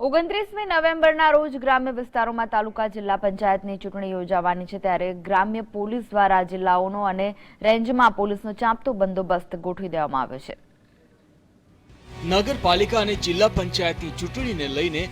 ઓગણત્રીસમી નવેમ્બરના રોજ ગ્રામ્ય વિસ્તારોમાં તાલુકા જિલ્લા પંચાયતની ચૂંટણી યોજાવાની છે ત્યારે ગ્રામ્ય પોલીસ દ્વારા જિલ્લાઓનો અને રેન્જમાં પોલીસનો ચાંપતો બંદોબસ્ત ગોઠવી દેવામાં આવ્યો છે. નગરપાલિકા અને જિલ્લા પંચાયતની ચૂંટણીને લઈને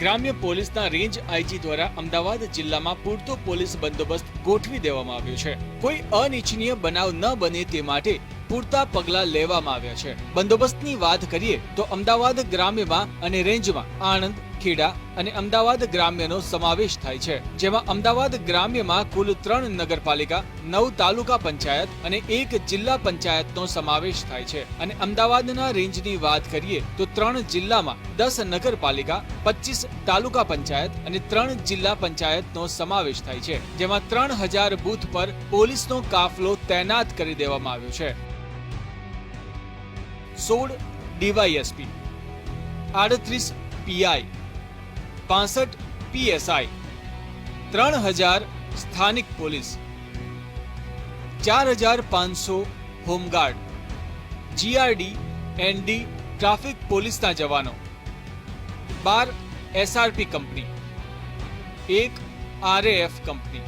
ગ્રામ્ય પોલીસના રેન્જ આઈજી દ્વારા અમદાવાદ જિલ્લામાં પૂરતો પોલીસ બંદોબસ્ત ગોઠવી દેવામાં આવ્યો છે. કોઈ અનિચ્છનીય બનાવ ન બને તે માટે પૂરતા પગલાં લેવામાં આવ્યા છે. બંદોબસ્તની વાત કરીએ તો અમદાવાદ ગ્રામ્યમાં અને રેન્જમાં આણંદ, ખેડા અને અમદાવાદ ગ્રામ્યનો સમાવેશ થાય છે, જેમાં અમદાવાદ ગ્રામ્યમાં કુલ ત્રણ નગરપાલિકા, નવ તાલુકા પંચાયત અને એક જિલ્લા પંચાયતનો સમાવેશ થાય છે. અને અમદાવાદના રેન્જની વાત કરીએ તો ત્રણ જિલ્લામાં દસ નગરપાલિકા, પચીસ તાલુકા પંચાયત અને ત્રણ જિલ્લા પંચાયતનો સમાવેશ થાય છે, જેમાં ત્રણ હજાર બૂથ પર પોલીસનો કાફલો તૈનાત કરી દેવામાં આવ્યો છે. સોળ ડીવાયએસપી આડત્રીસ પીઆઈ પાસઠ પીએસઆઈ ત્રણ હજાર સ્થાનિક પોલીસ ચાર હજાર પાંચસો હોમગાર્ડ જીઆરડી એનડી ટ્રાફિક પોલીસના જવાનો બાર એસઆરપી કંપની એક આરએએફ કંપની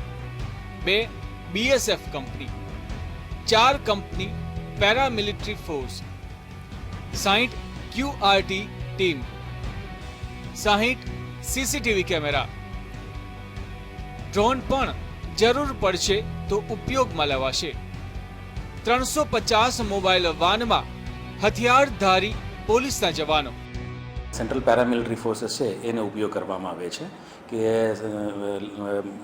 બે બીએસએફ કંપની ચાર કંપની પેરામિલિટરી ફોર્સ સાહીઠ ક્યુઆરટી ટીમ સાહીઠ સીસીટીવી કેમેરા ડ્રોન પણ જરૂર પડશે તો ઉપયોગમાં લેવાશે ત્રણસો પચાસ મોબાઈલ વાનમાં હથિયારધારી પોલીસના જવાનો સેન્ટ્રલ પેરામિલિટરી ફોર્સીસ છે એને ઉપયોગ કરવામાં આવે છે કે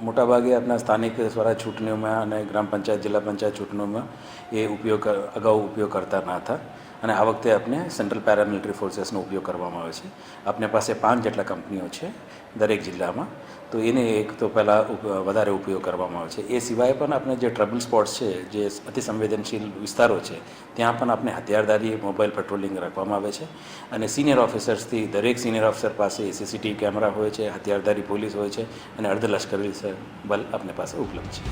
મોટાભાગે આપણા સ્થાનિક સ્વરાજ ચૂંટણીઓમાં અને ગ્રામ પંચાયત જિલ્લા પંચાયત ચૂંટણીઓમાં એ ઉપયોગ અગાઉ ઉપયોગ કરતા ન હતા અને આ વખતે આપણે સેન્ટ્રલ પેરામિલિટરી ફોર્સેસનો ઉપયોગ કરવામાં આવે છે. આપને પાસે પાંચ જેટલા કંપનીઓ છે દરેક જિલ્લામાં. તો એને એક તો પહેલાં વધારે ઉપયોગ કરવામાં આવે છે. એ સિવાય પણ આપણે જે ટ્રબલ સ્પોટ્સ છે, જે અતિ સંવેદનશીલ વિસ્તારો છે, ત્યાં પણ આપણે હથિયારધારી મોબાઈલ પેટ્રોલિંગ રાખવામાં આવે છે. અને સિનિયર ઓફિસર્સથી દરેક સિનિયર ઓફિસર પાસે સીસીટીવી કેમેરા હોય છે હથિયારધારી પોલીસ હોય છે અને અર્ધલશ્કરી બલ આપણી પાસે ઉપલબ્ધ છે.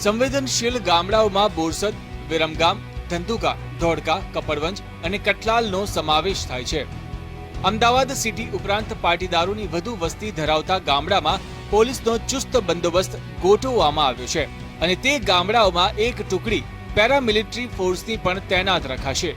સંવેદનશીલ ગામડાઓમાં બોરસદ, વિરમગામ ધંધુકા, ધોળકા, કપડવંજ અને કટલાલનો સમાવેશ થાય છે. અમદાવાદ સિટી ઉપરાંત પાટીદારોની વધુ વસ્તી ધરાવતા ગામડામાં પોલીસનો ચુસ્ત બંદોબસ્ત ગોઠવવામાં આવ્યો છે અને તે ગામડાઓમાં એક ટુકડી પેરામિલિટરી ફોર્સની પણ તૈનાત રખાશે.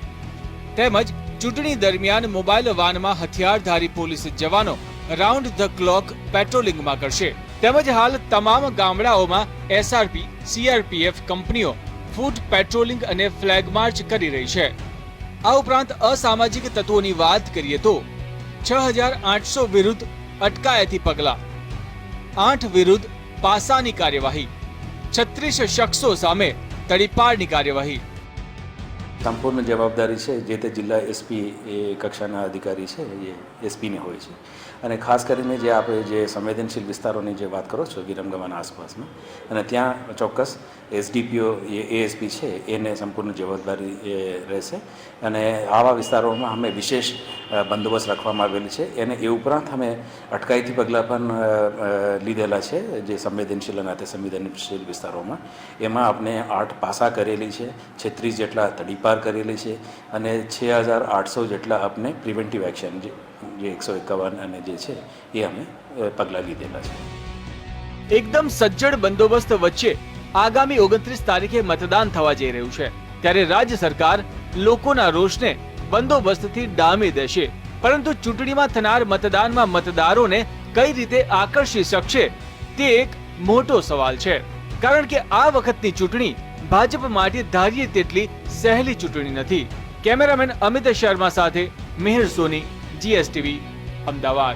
તેમજ ચૂંટણી દરમિયાન મોબાઈલ વાનમાં હથિયારધારી પોલીસ જવાનો રાઉન્ડ ધ ક્લોક પેટ્રોલિંગમાં કરશે. તેમજ હાલ તમામ ગામડાઓમાં એસઆરપી, સીઆરપીએફ કંપનીઓ ફૂટ પેટ્રોલિંગ અને ફ્લેગ માર્ચ કરી રહી છે. આ ઉપરાંત અસામાજિક તત્વોની વાત કરીએ તો છ હજાર આઠસો વિરુદ્ધ અટકાયતી પગલાં, આઠ વિરુદ્ધ પાસાની કાર્યવાહી, છત્રીસ શખ્સો સામે તડીપારની કાર્યવાહી. સંપૂર્ણ જવાબદારી છે જે તે જિલ્લા એસપી એ કક્ષાના અધિકારી છે, એ એસપીને હોય છે. અને ખાસ કરીને જે આપણે જે સંવેદનશીલ વિસ્તારોની જે વાત કરો છો વિરમગામાના આસપાસમાં, અને ત્યાં ચોક્કસ એસડીપીઓ એએસપી છે, એને સંપૂર્ણ જવાબદારી રહેશે. અને આવા વિસ્તારોમાં અમે વિશેષ બંદોબસ્ત રાખવામાં આવેલી છે. અને એ ઉપરાંત અમે અટકાયતી પગલાં પણ લીધેલા છે, જે સંવેદનશીલ અને સંવેદનશીલ વિસ્તારોમાં. એમાં આપણે આઠ પાસા કરેલી છે, છત્રીસ જેટલા તડીપાર કરેલી છે અને છ હજાર આઠસો જેટલા આપણે પ્રિવેન્ટિવ એક્શન, જે એકસો એકાવન અને જે છે, એ અમે પગલાં લીધેલા છે. એકદમ સજ્જડ બંદોબસ્ત વચ્ચે આગામી ઓગણત્રીસ તારીખે મતદાન થવા જઈ રહ્યું છે. ત્યારે રાજ્ય સરકાર લોકોના રોષને બંદોબસ્તથી ડામી દેશે. પરંતુ ચૂંટણીમાં થનાર મતદાનમાં મતદારોને કઈ રીતે આકર્ષી શકશે, તે એક મોટો સવાલ છે. કારણ કે આ વખતની ચૂંટણી ભાજપ માટે ધારીએ તેટલી સહેલી ચૂંટણી નથી. કેમેરામેન અમિત શર્મા સાથે મિહિર સોની, જીએસટીવી, અમદાવાદ.